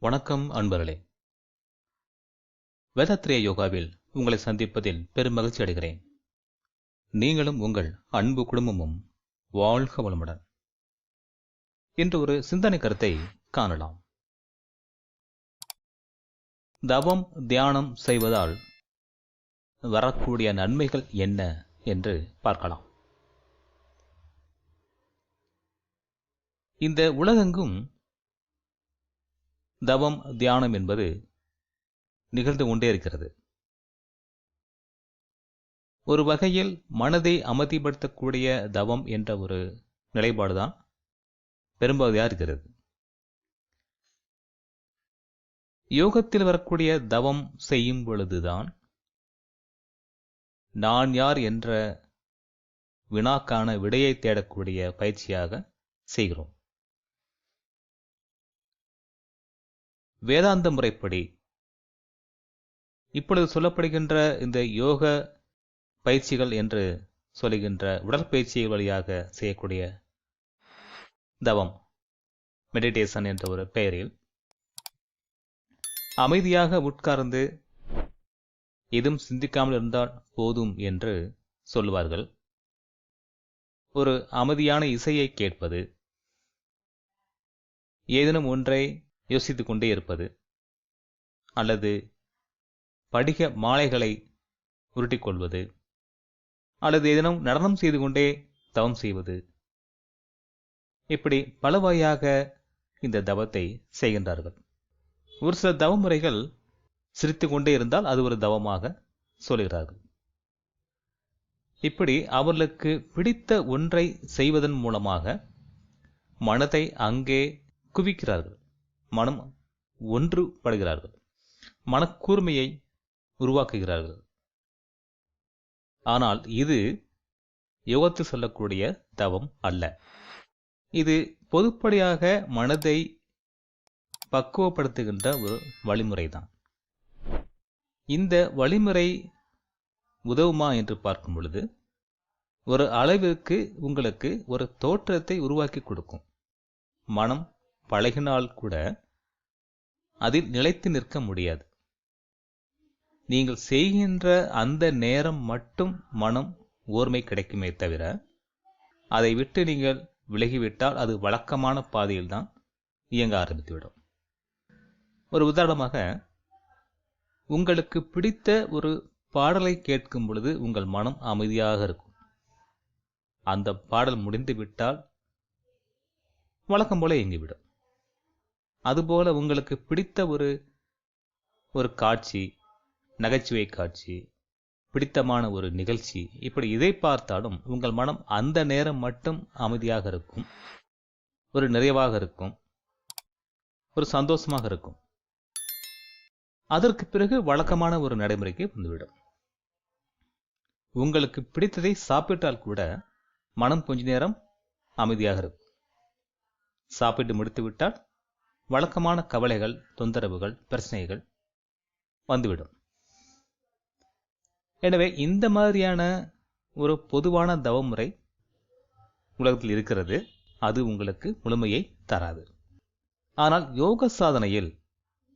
வணக்கம் அன்பர்களே. வேதாத்ரேய யோகாவில் உங்களை சந்திப்பதில் பெரும் மகிழ்ச்சி அடைகிறேன். நீங்களும் உங்கள் அன்பு குடும்பமும் வாழ்க வளமுடன். இன்று ஒரு சிந்தனை கருத்தை காணலாம். தவம் தியானம் செய்வதால் வரக்கூடிய நன்மைகள் என்ன என்று பார்க்கலாம். இந்த உலகெங்கும் தவம் தியானம் என்பது நிகழ்ந்து கொண்டே இருக்கிறது. ஒரு வகையில் மனதை அமைதிப்படுத்தக்கூடிய தவம் என்ற ஒரு நிலைப்பாடுதான் பெரும்பகுதியாக இருக்கிறது. யோகத்தில் வரக்கூடிய தவம் செய்யும் பொழுதுதான் நான் யார் என்ற வினாக்கான விடையை தேடக்கூடிய பயிற்சியாக செய்கிறோம். வேதாந்த முறைப்படி. இப்பொழுது சொல்லப்படுகின்ற இந்த யோக பயிற்சிகள் என்று சொல்லுகின்ற உடற்பயிற்சிகள் வழியாக செய்யக்கூடிய தவம் மெடிடேஷன் என்ற ஒரு பெயரில். அமைதியாக உட்கார்ந்து எதுவும் சிந்திக்காமல் இருந்தால் போதும் என்று சொல்லுவார்கள். ஒரு அமைதியான இசையை கேட்பது ஏதேனும் ஒன்றை யோசித்து கொண்டே இருப்பது. அல்லது படிக மாலைகளை உருட்டிக் கொள்வது அல்லது ஏதேனும் நடனம் செய்து கொண்டே தவம் செய்வது. இப்படி பல வகையாக இந்த தவத்தை செய்கின்றார்கள். ஒரு சில தவ முறைகள் சிரித்து கொண்டே இருந்தால் அது ஒரு தவமாக சொல்கிறார்கள். இப்படி அவர்களுக்கு பிடித்த ஒன்றை செய்வதன் மூலமாக மனதை அங்கே குவிக்கிறார்கள். மனம் ஒன்றுபடுகிறார்கள். மனக்கூர்மையை உருவாக்குகிறார்கள். ஆனால் இது யோகத்தில் சொல்லக்கூடிய தவம் அல்ல. இது பொதுப்படியாக மனதை பக்குவப்படுத்துகின்ற ஒரு வழிமுறைதான். இந்த வழிமுறை உதவுமா என்று பார்க்கும் பொழுது ஒரு அளவிற்கு உங்களுக்கு ஒரு தோற்றத்தை உருவாக்கி கொடுக்கும். மனம் பழகினால் கூட அதில் நிலைத்து நிற்க முடியாது. நீங்கள் செய்கின்ற அந்த நேரம் மட்டும் மனம் ஓர்மை கிடைக்குமே தவிர அதை விட்டு நீங்கள் விலகிவிட்டால் அது வழக்கமான பாதையில் தான் இயங்க ஆரம்பித்துவிடும். ஒரு உதாரணமாக உங்களுக்கு பிடித்த ஒரு பாடலை கேட்கும் பொழுது உங்கள் மனம் அமைதியாக இருக்கும். அந்த பாடல் முடிந்து விட்டால் வழக்கம் போல இயங்கிவிடும். அதுபோல உங்களுக்கு பிடித்த ஒரு ஒரு காட்சி நகைச்சுவை காட்சி பிடித்தமான ஒரு நிகழ்ச்சி இப்படி இதை பார்த்தாலும் உங்கள் மனம் அந்த நேரம் மட்டும் அமைதியாக இருக்கும். ஒரு நிறைவாக இருக்கும். ஒரு சந்தோஷமாக இருக்கும். அதற்கு பிறகு வழக்கமான ஒரு நடைமுறைக்கு வந்துவிடும். உங்களுக்கு பிடித்ததை சாப்பிட்டால் கூட மனம் கொஞ்ச நேரம் அமைதியாக இருக்கும். சாப்பிட்டு முடித்து விட்டால் வழக்கமான கவலைகள் தொந்தரவுகள் பிரச்சனைகள் வந்துவிடும். எனவே இந்த மாதிரியான ஒரு பொதுவான தவமுறை உலகத்தில் இருக்கிறது. அது உங்களுக்கு முழுமையை தராது. ஆனால் யோக சாதனையில்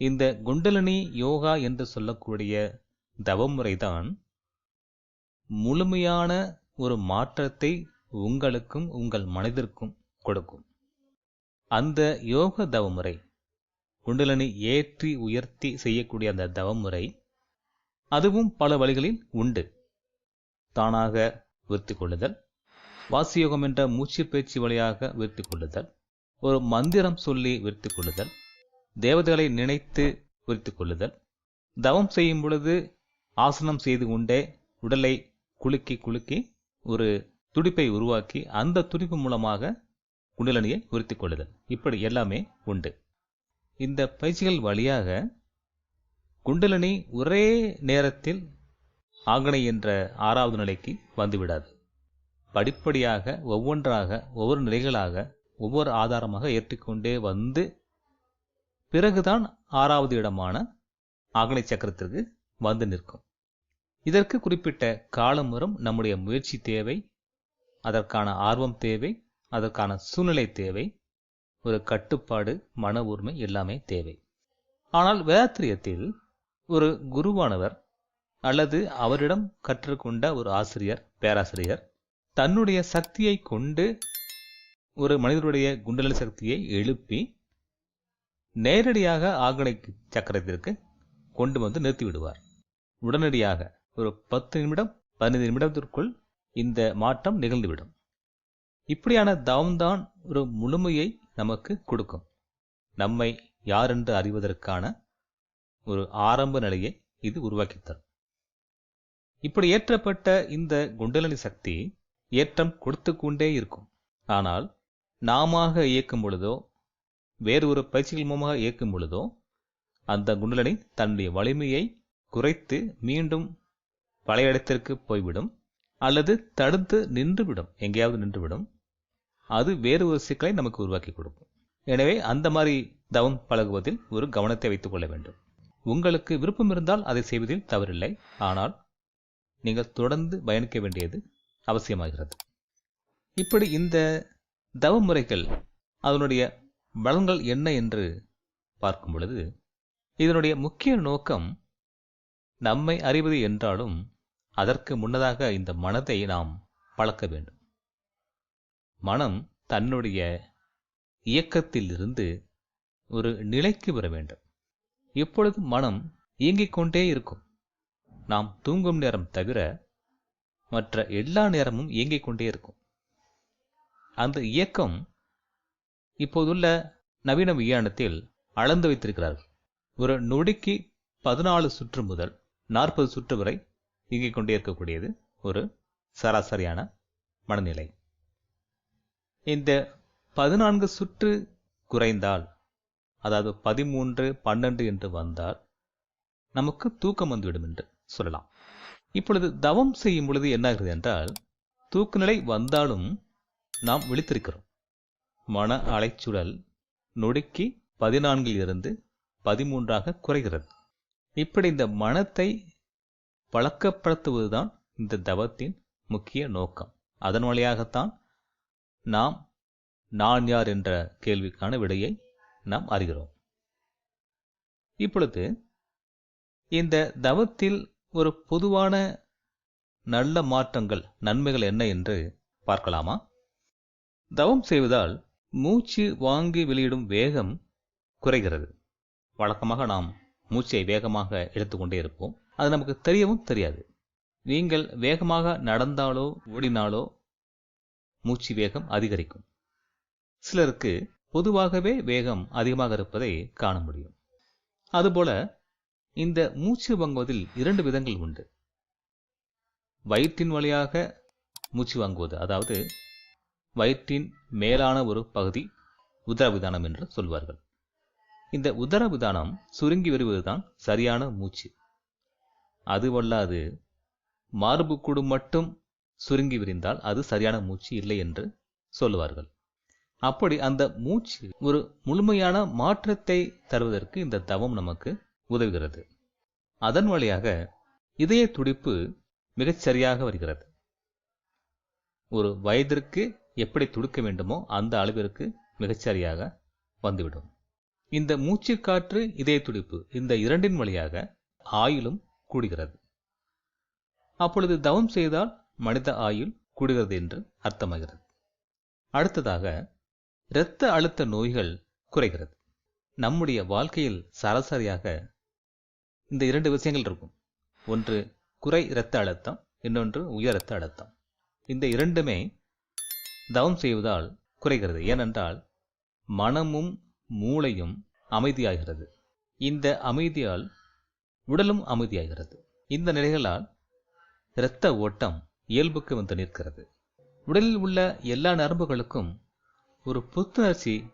இந்த குண்டலினி யோகா என்று சொல்லக்கூடிய தவமுறைதான் முழுமையான ஒரு மாற்றத்தை உங்களுக்கும் உங்கள் மனதிற்கும் கொடுக்கும். அந்த யோக தவமுறை குண்டலனை ஏற்றி உயர்த்தி செய்யக்கூடிய அந்த தவமுறை அதுவும் பல வழிகளில் உண்டு. தானாக விருத்தி கொள்ளுதல் வாசியோகம் என்ற மூச்சு பயிற்சி வழியாக விருத்தி கொள்ளுதல் ஒரு மந்திரம் சொல்லி விருத்தி கொள்ளுதல் தேவதைகளை நினைத்து விருத்தி கொள்ளுதல் தவம் செய்யும் பொழுது ஆசனம் செய்து கொண்டே உடலை குலுக்கி குலுக்கி ஒரு துடிப்பை உருவாக்கி அந்த துடிப்பு மூலமாக குண்டலனியை உறுத்தி கொள்ளுதல் இப்படி எல்லாமே உண்டு. இந்த பயிற்சிகள் வழியாக குண்டலினி ஒரே நேரத்தில் ஆகனை என்ற ஆறாவது நிலைக்கு வந்துவிடாது. படிப்படியாக ஒவ்வொன்றாக ஒவ்வொரு நிலைகளாக ஒவ்வொரு ஆதாரமாக ஏற்றிக்கொண்டே வந்து பிறகுதான் ஆறாவது இடமான ஆகனை சக்கரத்திற்கு வந்து நிற்கும். இதற்கு குறிப்பிட்ட காலம் வரும் நம்முடைய முயற்சி தேவை அதற்கான ஆர்வம் தேவை அதற்கான சூழ்நிலை தேவை ஒரு கட்டுப்பாடு மன உரிமை எல்லாமே தேவை. ஆனால் வேதாத்திரியத்தில் ஒரு குருவானவர் அல்லது அவரிடம் கற்றுக்கொண்ட ஒரு ஆசிரியர் பேராசிரியர் தன்னுடைய சக்தியை கொண்டு ஒரு மனிதனுடைய குண்டல சக்தியை எழுப்பி நேரடியாக ஆர்கனைக் சக்கரத்திற்கு கொண்டு வந்து நிறுத்தி விடுவார். உடனடியாக ஒரு பத்து நிமிடம் பதினைந்து நிமிடத்திற்குள் இந்த மாற்றம் நிகழ்ந்துவிடும் இப்படியான தவம்தான் ஒரு முழுமையை நமக்கு கொடுக்கும். நம்மை யாரென்று அறிவதற்கான ஒரு ஆரம்ப நிலையை இது உருவாக்கி தரும். இப்படி ஏற்றப்பட்ட இந்த குண்டலினி சக்தி ஏற்றம் கொடுத்து கொண்டே இருக்கும். ஆனால் நாம இயக்கும் பொழுதோ வேறு ஒரு பயிற்சிகள் மூலமாக இயக்கும் பொழுதோ அந்த குண்டலினி தன்னுடைய வலிமையை குறைத்து மீண்டும் பழைய இடத்திற்கு போய்விடும். அல்லது தடுத்து நின்றுவிடும். எங்கேயாவது நின்றுவிடும். அது வேறு ஒரு சிக்கலை நமக்கு உருவாக்கி கொடுக்கும். எனவே அந்த மாதிரி தவம் பழகுவதில் ஒரு கவனத்தை வைத்துக் கொள்ள வேண்டும். உங்களுக்கு விருப்பம் இருந்தால் அதை செய்வதில் தவறில்லை. ஆனால் நீங்கள் தொடர்ந்து பயணிக்க வேண்டியது அவசியமாகிறது. இப்படி இந்த தவ முறைகள் அதனுடைய பலன்கள் என்ன என்று பார்க்கும் பொழுது இதனுடைய முக்கிய நோக்கம் நம்மை அறிவது என்றாலும் அதற்கு முன்னதாக இந்த மனதை நாம் பழக்க வேண்டும். மனம் தன்னுடைய இயக்கத்திலிருந்து ஒரு நிலைக்கு வர வேண்டும். எப்பொழுது மனம் இயங்கிக் கொண்டே இருக்கும். நாம் தூங்கும் நேரம் தவிர மற்ற எல்லா நேரமும் இயங்கிக் கொண்டே இருக்கும். அந்த இயக்கம் இப்போதுள்ள நவீன விஞ்ஞானத்தில் அளந்து வைத்திருக்கிறார்கள். ஒரு நொடிக்கு பதினாலு சுற்று முதல் நாற்பது சுற்று வரை இயங்கிக் கொண்டே இருக்கக்கூடியது ஒரு சராசரியான மனநிலை. இந்த பதினான்கு சுற்று குறைந்தால் அதாவது பதிமூன்று பன்னெண்டு என்று வந்தால் நமக்கு தூக்கம் வந்துவிடும் என்று சொல்லலாம். இப்பொழுது தவம் செய்யும் பொழுது என்னாகிறது என்றால் தூக்குநிலை வந்தாலும் நாம் விழித்திருக்கிறோம். மன அலைச்சுழல் நொடுக்கி பதினான்கில் இருந்து பதிமூன்றாக குறைகிறது. இப்படி இந்த மனத்தை பழக்கப்படுத்துவதுதான் இந்த தவத்தின் முக்கிய நோக்கம். அதன் வழியாகத்தான் நாம் நான் யார் என்ற கேள்விக்கான விடையை நாம் அறிகிறோம். இப்பொழுது இந்த தவத்தில் ஒரு பொதுவான நல்ல மாற்றங்கள் நன்மைகள் என்ன என்று பார்க்கலாமா? தவம் செய்வதால் மூச்சு வாங்கி வெளியிடும் வேகம் குறைகிறது. வழக்கமாக நாம் மூச்சை வேகமாக எடுத்துக்கொண்டே இருப்போம். அது நமக்கு தெரியவும் தெரியாது. நீங்கள் வேகமாக நடந்தாலோ ஓடினாலோ மூச்சு வேகம் அதிகரிக்கும். சிலருக்கு பொதுவாகவே வேகம் அதிகமாக இருப்பதை காண முடியும். அதுபோல இந்த மூச்சு வாங்குவதில் இரண்டு விதங்கள் உண்டு. வயிற்றின் வழியாக மூச்சு வாங்குவது அதாவது வயிற்றின் மேலான ஒரு பகுதி உதரவிதானம் என்று சொல்வார்கள். இந்த உதரவிதானம் சுருங்கி வருவதுதான் சரியான மூச்சு. அதுவல்லாது மார்புக்கூடு மட்டும் சுருங்கி விரிந்தால் அது சரியான மூச்சு இல்லை என்று சொல்லுவார்கள். அப்படி அந்த மூச்சு ஒரு முழுமையான மாற்றத்தை தருவதற்கு இந்த தவம் நமக்கு உதவுகிறது. அதன் வழியாக இதய துடிப்பு மிகச்சரியாக வருகிறது. ஒரு வயதிற்கு எப்படி துடுக்க வேண்டுமோ அந்த அளவிற்கு மிகச்சரியாக வந்துவிடும். இந்த மூச்சு காற்று இதய துடிப்பு இந்த இரண்டின் வழியாக ஆயிலும் கூடுகிறது. அப்பொழுது தவம் செய்தால் மனித ஆயுள் கூடுகிறது என்று அர்த்தமாகிறது. அடுத்ததாக இரத்த அழுத்த நோய்கள் குறைகிறது. நம்முடைய வாழ்க்கையில் சராசரியாக இந்த இரண்டு விஷயங்கள் இருக்கும். ஒன்று குறை இரத்த அழுத்தம் இன்னொன்று உயர் இரத்த அழுத்தம். இந்த இரண்டுமே தவம் செய்வதால் குறைகிறது. ஏனென்றால் மனமும் மூளையும் அமைதியாகிறது. இந்த அமைதியால் உடலும் அமைதியாகிறது. இந்த நிலைகளால் இரத்த ஓட்டம் இயல்புக்கு வந்து நிற்கிறது. உடலில் உள்ள எல்லா நரம்புகளுக்கும் ஒரு புத்துணர்ச்சி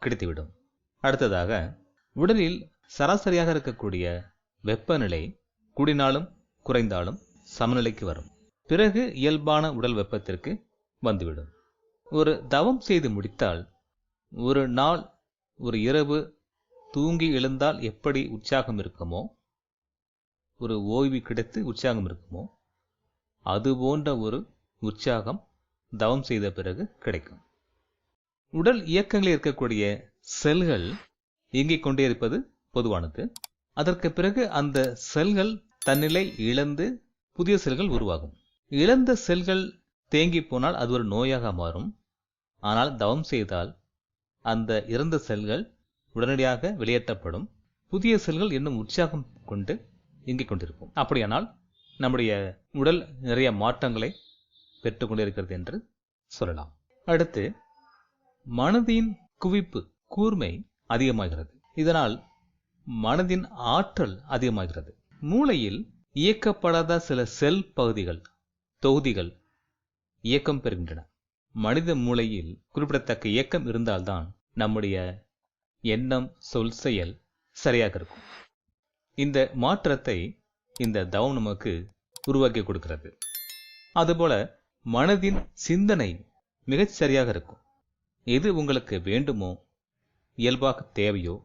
கிடைத்துவிடும். அடுத்ததாக உடலில் சராசரியாக இருக்கக்கூடிய வெப்பநிலை கூடினாலும் குறைந்தாலும் சமநிலைக்கு வரும். பிறகு இயல்பான உடல் வெப்பத்திற்கு வந்துவிடும். ஒரு தவம் செய்து முடித்தால் ஒரு நாள் ஒரு இரவு தூங்கி எழுந்தால் எப்படி உற்சாகம் இருக்குமோ ஒரு ஓய்வு கிடைத்து உற்சாகம் இருக்குமோ? அது போன்ற ஒரு உற்சாகம் தவம் செய்த பிறகு கிடைக்கும். உடல் இயக்கங்களில் இருக்கக்கூடிய செல்கள் இயங்கிக் கொண்டே இருப்பது பொதுவானது. அதற்கு பிறகு அந்த செல்கள் தன்னிலை இழந்து புதிய செல்கள் உருவாகும். இழந்த செல்கள் தேங்கி போனால் அது ஒரு நோயாக மாறும். ஆனால் தவம் செய்தால் அந்த இறந்த செல்கள் உடனடியாக வெளியேற்றப்படும். புதிய செல்கள் இன்னும் உற்சாகம் கொண்டு இயங்கிக் கொண்டிருக்கும். அப்படியானால் நம்முடைய உடல் நிறைய மாற்றங்களை பெற்றுக்கொண்டிருக்கிறது என்று சொல்லலாம். அடுத்து மனதின் குவிப்பு கூர்மை அதிகமாகிறது. இதனால் மனதின் ஆற்றல் அதிகமாகிறது. மூளையில் இயக்கப்படாத சில செல் பகுதிகள் தொகுதிகள் இயக்கம் பெறுகின்றன. மனித மூளையில் குறிப்பிடத்தக்க இயக்கம் இருந்தால்தான் நம்முடைய எண்ணம் சொல் செயல் சரியாக இருக்கும். இந்த மாற்றத்தை இந்த தவம் நமக்கு உருவாக்கி கொடுக்கிறது. அதுபோல மனதின் சிந்தனை மிகச் சரியாக இருக்கும். எது உங்களுக்கு வேண்டுமோ இயல்பாக தேவையோ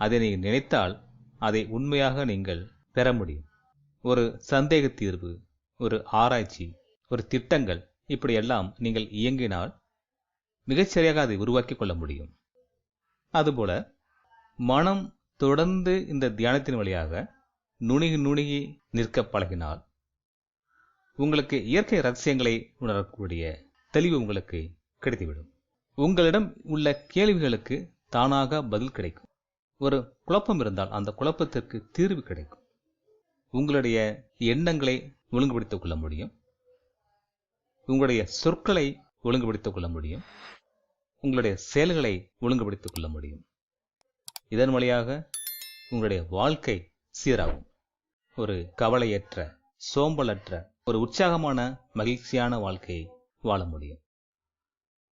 அதை நீங்கள் நினைத்தால் அதை உண்மையாக நீங்கள் பெற முடியும். ஒரு சந்தேக தீர்வு ஒரு ஆராய்ச்சி ஒரு திட்டங்கள் இப்படியெல்லாம் நீங்கள் இயங்கினால் மிகச்சரியாக அதை உருவாக்கி கொள்ள முடியும். அதுபோல மனம் தொடர்ந்து இந்த தியானத்தின் வழியாக நுணுகி நுணுகி நிற்க பழகினால் உங்களுக்கு இயற்கை ரகசியங்களை உணரக்கூடிய தெளிவு உங்களுக்கு கிடைத்துவிடும். உங்களிடம் உள்ள கேள்விகளுக்கு தானாக பதில் கிடைக்கும். ஒரு குழப்பம் இருந்தால் அந்த குழப்பத்திற்கு தீர்வு கிடைக்கும். உங்களுடைய எண்ணங்களை ஒழுங்குபடுத்திக் கொள்ள முடியும். உங்களுடைய சொற்களை ஒழுங்குபடுத்திக் கொள்ள முடியும். உங்களுடைய செயல்களை ஒழுங்குபடுத்திக் கொள்ள முடியும். இதன் வழியாக உங்களுடைய வாழ்க்கை சீராகும். ஒரு கவலையற்ற சோம்பலற்ற ஒரு உற்சாகமான மகிழ்ச்சியான வாழ்க்கையை வாழ முடியும்.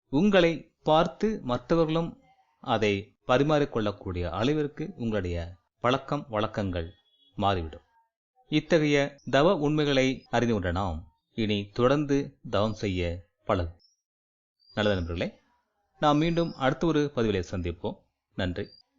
உங்களை பார்த்து மற்றவர்களும் அதை பரிமாறிக்கொள்ளக்கூடிய அளவிற்கு உங்களுடைய பழக்கம் வழக்கங்கள் மாறிவிடும். இத்தகைய தவ உண்மைகளை அறிந்து கொண்ட நாம் இனி தொடர்ந்து தவம் செய்ய பழகும் நல்லது நண்பர்களே நாம் மீண்டும் அடுத்த ஒரு பதிவிலை சந்திப்போம். நன்றி.